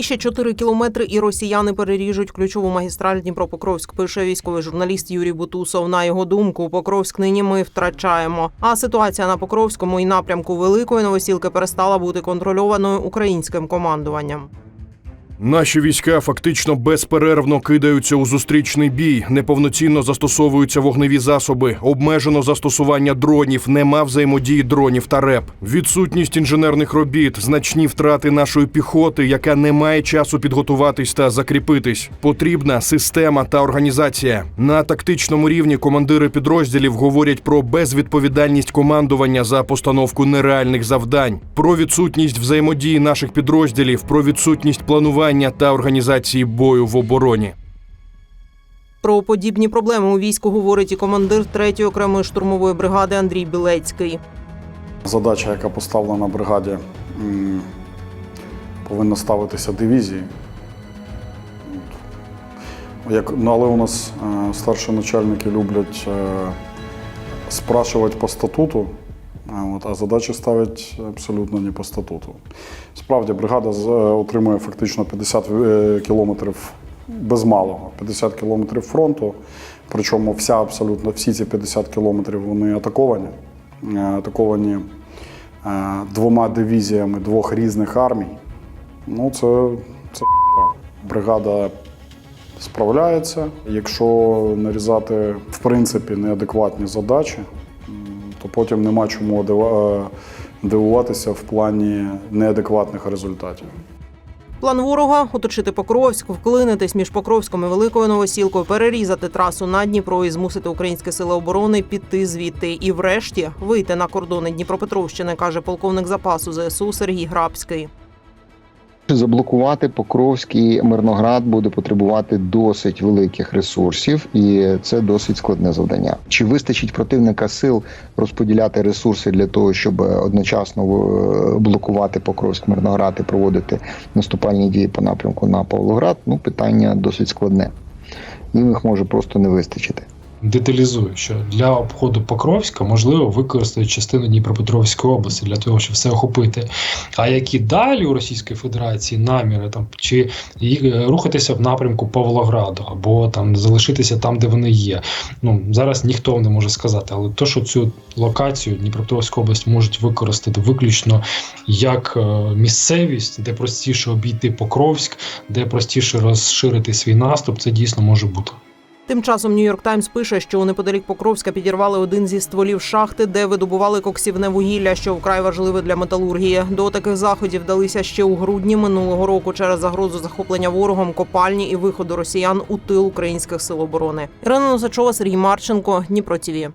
І ще 4 кілометри, і росіяни переріжуть ключову магістраль Дніпропокровськ. Пише військовий журналіст Юрій Бутусов. На його думку, Покровськ нині ми втрачаємо. А ситуація на Покровському і напрямку Великої Новосілки перестала бути контрольованою українським командуванням. Наші війська фактично безперервно кидаються у зустрічний бій, неповноцінно застосовуються вогневі засоби, обмежено застосування дронів, нема взаємодії дронів та РЕП, відсутність інженерних робіт, значні втрати нашої піхоти, яка не має часу підготуватись та закріпитись. Потрібна система та організація. На тактичному рівні командири підрозділів говорять про безвідповідальність командування за постановку нереальних завдань, про відсутність взаємодії наших підрозділів, про відсутність планування та організації бою в обороні. Про подібні проблеми у війську говорить і командир 3-ї окремої штурмової бригади Андрій Білецький. Задача, яка поставлена бригаді, повинна ставитися дивізії. Як, ну, але у нас е, старші начальники люблять е, спрашувати по статуту, от, а задачі ставлять абсолютно не по статуту. Справді, бригада е, отримує фактично 50 е, кілометрів без малого, 50 кілометрів фронту. Причому вся абсолютно всі ці 50 кілометрів вони атаковані. Е, Атаковані двома дивізіями двох різних армій. Ну, це, це бригада справляється. Якщо нарізати в принципі неадекватні задачі, то потім нема чому е, дивуватися в плані неадекватних результатів. План ворога оточити Покровськ, вклинитись між Покровськом і Великою Новосілкою, перерізати трасу на Дніпро і змусити українські сили оборони піти звідти. І врешті вийти на кордони Дніпропетровщини, каже полковник запасу ЗСУ Сергій Грабський. Заблокувати Покровський Мирноград буде потребувати досить великих ресурсів, і це досить складне завдання. Чи вистачить противника сил розподіляти ресурси для того, щоб одночасно е, блокувати Покровськ Мирноград і проводити наступальні дії по напрямку на Павлоград? Ну питання досить складне. Їм їх може просто не вистачити. Деталізую, що для обходу Покровська можливо використати частину Дніпропетровської області для того, щоб все охопити. А які далі у Російської Федерації наміри там чи їх- е, рухатися в напрямку Павлограду або там залишитися там, де вони є. Ну зараз ніхто не може сказати, але то, що цю локацію Дніпропетровську область можуть використати виключно як е, місцевість, де простіше обійти Покровськ, де простіше розширити свій наступ, це дійсно може бути. Тим часом Нью-Йорк Таймс пише, що неподалік Покровська підірвали один зі стволів шахти, де видобували коксівне вугілля, що вкрай важливе для металургії. До таких заходів вдалися ще у грудні минулого року через загрозу захоплення ворогом копальні і виходу росіян у тил українських сил оборони. Ірина Носачова, Сергій Марченко, Дніпро ТІВІ.